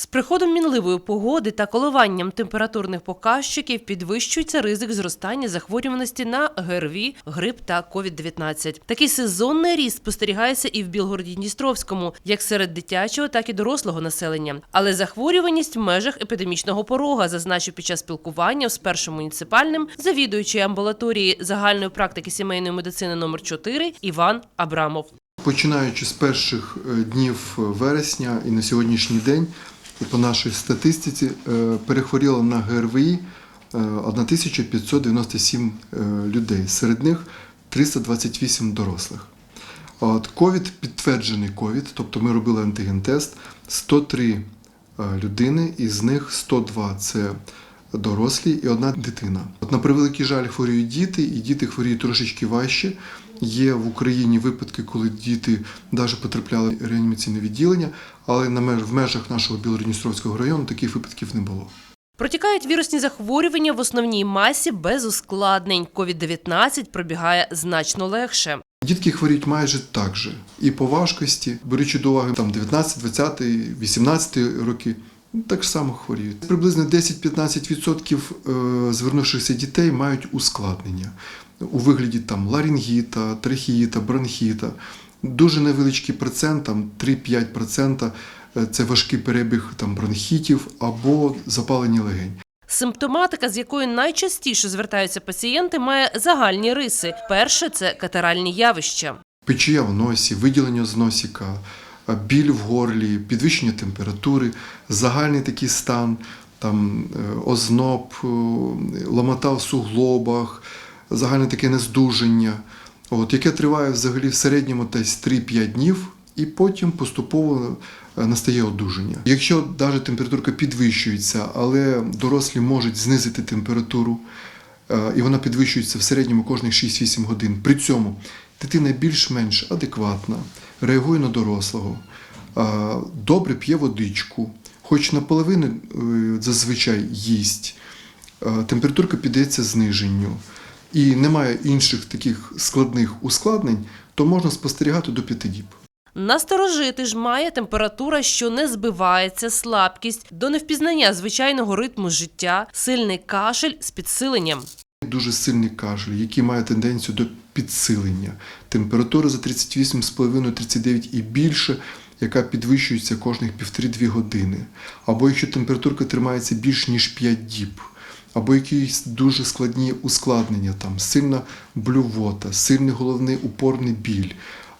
З приходом мінливої погоди та коливанням температурних показчиків підвищується ризик зростання захворюваності на ГРВІ, грип та COVID-19. Такий сезонний ріст спостерігається і в Білгороді-Дністровському, як серед дитячого, так і дорослого населення. Але захворюваність в межах епідемічного порога, зазначив під час спілкування з першим муніципальним завідуючий амбулаторії загальної практики сімейної медицини номер 4 Іван Абрамов. Починаючи з перших е, днів вересня і на сьогоднішній день, по нашій статистиці, е, перехворіло на ГРВІ е, 1597 е, людей. Серед них 328 дорослих. От ковід підтверджений ковід, тобто ми робили антиген-тест, 103 е, людини, із них 102 це дорослі і одна дитина. От на превеликий жаль хворіють діти, і діти хворіють трошечки важче. Є в Україні випадки, коли діти навіть потрапляли в реанімаційне відділення, але на в межах нашого Білородністровського району таких випадків не було. Протікають вірусні захворювання в основній масі без ускладнень. COVID-19 пробігає значно легше. Дітки хворіють майже так же. І по важкості, беручи до уваги там 19, 20, 18 роки, так само хворіють. Приблизно 10-15% е, звернувшихся дітей мають ускладнення у вигляді там ларінгіта, трахеїта, бронхіта. Дуже невеличкий процент, там 3-5% е, це важкий перебіг там бронхітів або запалення легень. Симптоматика, з якою найчастіше звертаються пацієнти, має загальні риси. Перше це катаральні явища. печія в носі, виділення з носика, е, біль в горлі, підвищення температури, загальний такий стан, там е, озноб, е, ломота в суглобах, загальне таке нездужання, от, яке триває взагалі в середньому десь 3-5 днів. І потім поступово е, настає одужання. Якщо навіть температурка підвищується, але дорослі можуть знизити температуру, і вона підвищується в середньому кожних 6-8 годин. При цьому дитина більш-менш адекватна, реагує на дорослого, добре п'є водичку, хоч наполовину е, зазвичай їсть, температурка піддається зниженню і немає інших таких складних ускладнень, то можна спостерігати до 5 діб. Насторожити ж має температура, що не збивається, слабкість, до невпізнання звичайного ритму життя, сильний кашель з підсиленням. Дуже сильний кашель, який має тенденцію до підсилення. Температура за 38,5-39 і більше, яка підвищується кожних 1,5-2 години. Або якщо температурка тримається більш ніж 5 діб, або якісь дуже складні ускладнення, там сильна блювота, сильний головний упорний біль,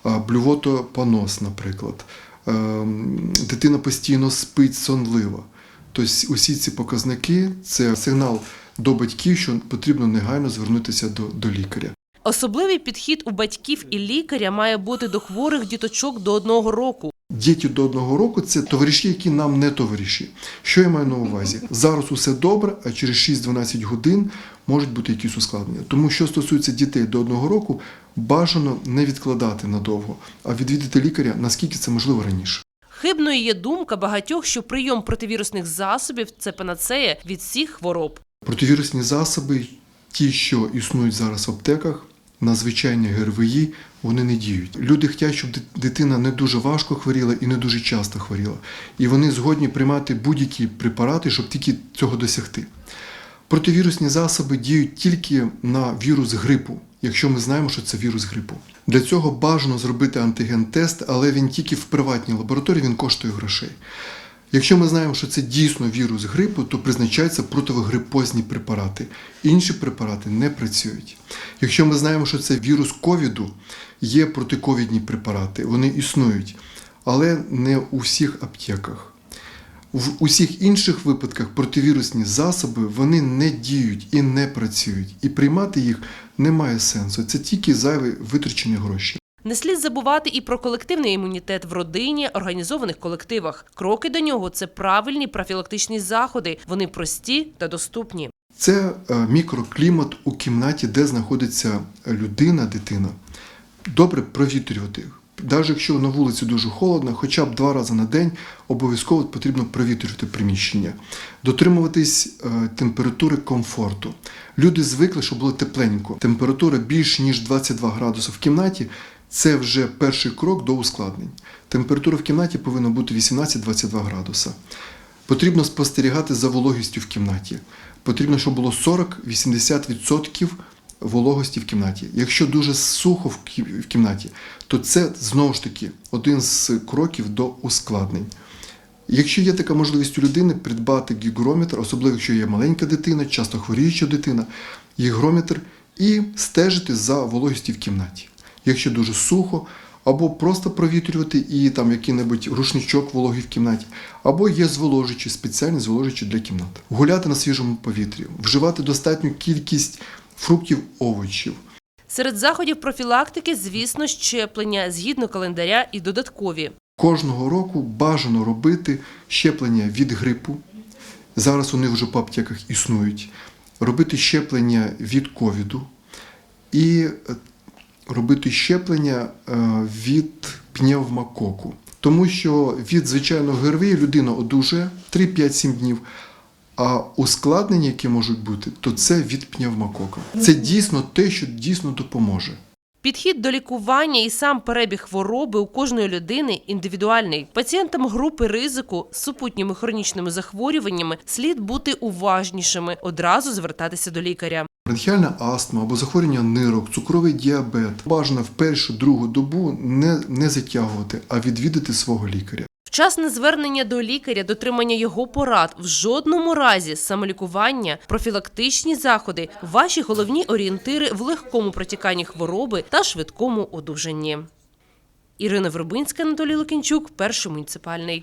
а, блювотопонос, наприклад. Ем, Дитина постійно спить сонлива. Тобто усі ці показники це сигнал до батьків, що потрібно негайно звернутися до, до лікаря. Особливий підхід у батьків і лікаря має бути до хворих діточок до одного року. Діти до одного року це товариші, які нам не товариші. Що я маю на увазі? Зараз усе добре, а через 6-12 годин можуть бути якісь ускладнення. Тому що стосується дітей до одного року, бажано не відкладати надовго, а відвідати лікаря наскільки це можливо раніше. Хибною є думка багатьох, що прийом противірусних засобів це панацея від всіх хвороб. Противірусні засоби, ті, що існують зараз в аптеках, на звичайні ГРВІ, вони не діють. Люди хочуть, щоб дитина не дуже важко хворіла і не дуже часто хворіла. І вони згодні приймати будь-які препарати, щоб тільки цього досягти. Противірусні засоби діють тільки на вірус грипу, якщо ми знаємо, що це вірус грипу. Для цього бажано зробити антиген-тест, але він тільки в приватній лабораторії він коштує грошей. Якщо ми знаємо, що це дійсно вірус грипу, то призначаються противогрипозні препарати. Інші препарати не працюють. Якщо ми знаємо, що це вірус ковіду, є протиковідні препарати, вони існують, але не у всіх аптеках. В усіх інших випадках противірусні засоби вони не діють і не працюють, і приймати їх немає сенсу. Це тільки зайві витрачені гроші. Не слід забувати і про колективний імунітет в родині, організованих колективах. Кроки до нього це правильні профілактичні заходи. Вони прості та доступні. Це е, мікроклімат у кімнаті, де знаходиться людина, дитина. Добре провітрювати. їх. Навіть якщо на вулиці дуже холодно, хоча б два рази на день обов'язково потрібно провітрювати приміщення, дотримуватись е, температури комфорту. Люди звикли, щоб було тепленько. Температура більш ніж 22 градуси в кімнаті це вже перший крок до ускладнень. Температура в кімнаті повинна бути 18-22 градуса. Потрібно спостерігати за вологістю в кімнаті. Потрібно, щоб було 40-80% вологості в кімнаті. Якщо дуже сухо в кімнаті, то це знову ж таки один з кроків до ускладнень. Якщо є така можливість у людини придбати гігрометр, особливо якщо є маленька дитина, часто хворіюча дитина, гігрометр і стежити за вологістю в кімнаті. Якщо дуже сухо, або просто провітрювати і там який-небудь рушничок вологий в кімнаті, або є зволожуючі, спеціальні зволожуючі для кімнат. Гуляти на свіжому повітрі, вживати достатню кількість фруктів, овочів, Серед заходів профілактики, звісно, щеплення згідно календаря і додаткові. Кожного року бажано робити щеплення від грипу. Зараз вони вже по аптеках існують. Робити щеплення від ковіду і робити щеплення е, від пневмококу. Тому що від звичайного ГРВІ людина одужує 3-5-7 днів. А ускладнення, які можуть бути, то це від пневмокока. Це дійсно те, що дійсно допоможе. Підхід до лікування і сам перебіг хвороби у кожної людини індивідуальний. Пацієнтам групи ризику з супутніми хронічними захворюваннями слід бути уважнішими, одразу звертатися до лікаря. Бронхіальна астма або захворювання нирок, цукровий діабет. Бажано в першу другу добу не, не затягувати, а відвідати свого лікаря. Вчасне звернення до лікаря, дотримання його порад, в жодному разі самолікування, профілактичні заходи ваші головні орієнтири в легкому протіканні хвороби та швидкому одужанні. Ірина Вербинська, Анатолій Лукінчук, перший муніципальний.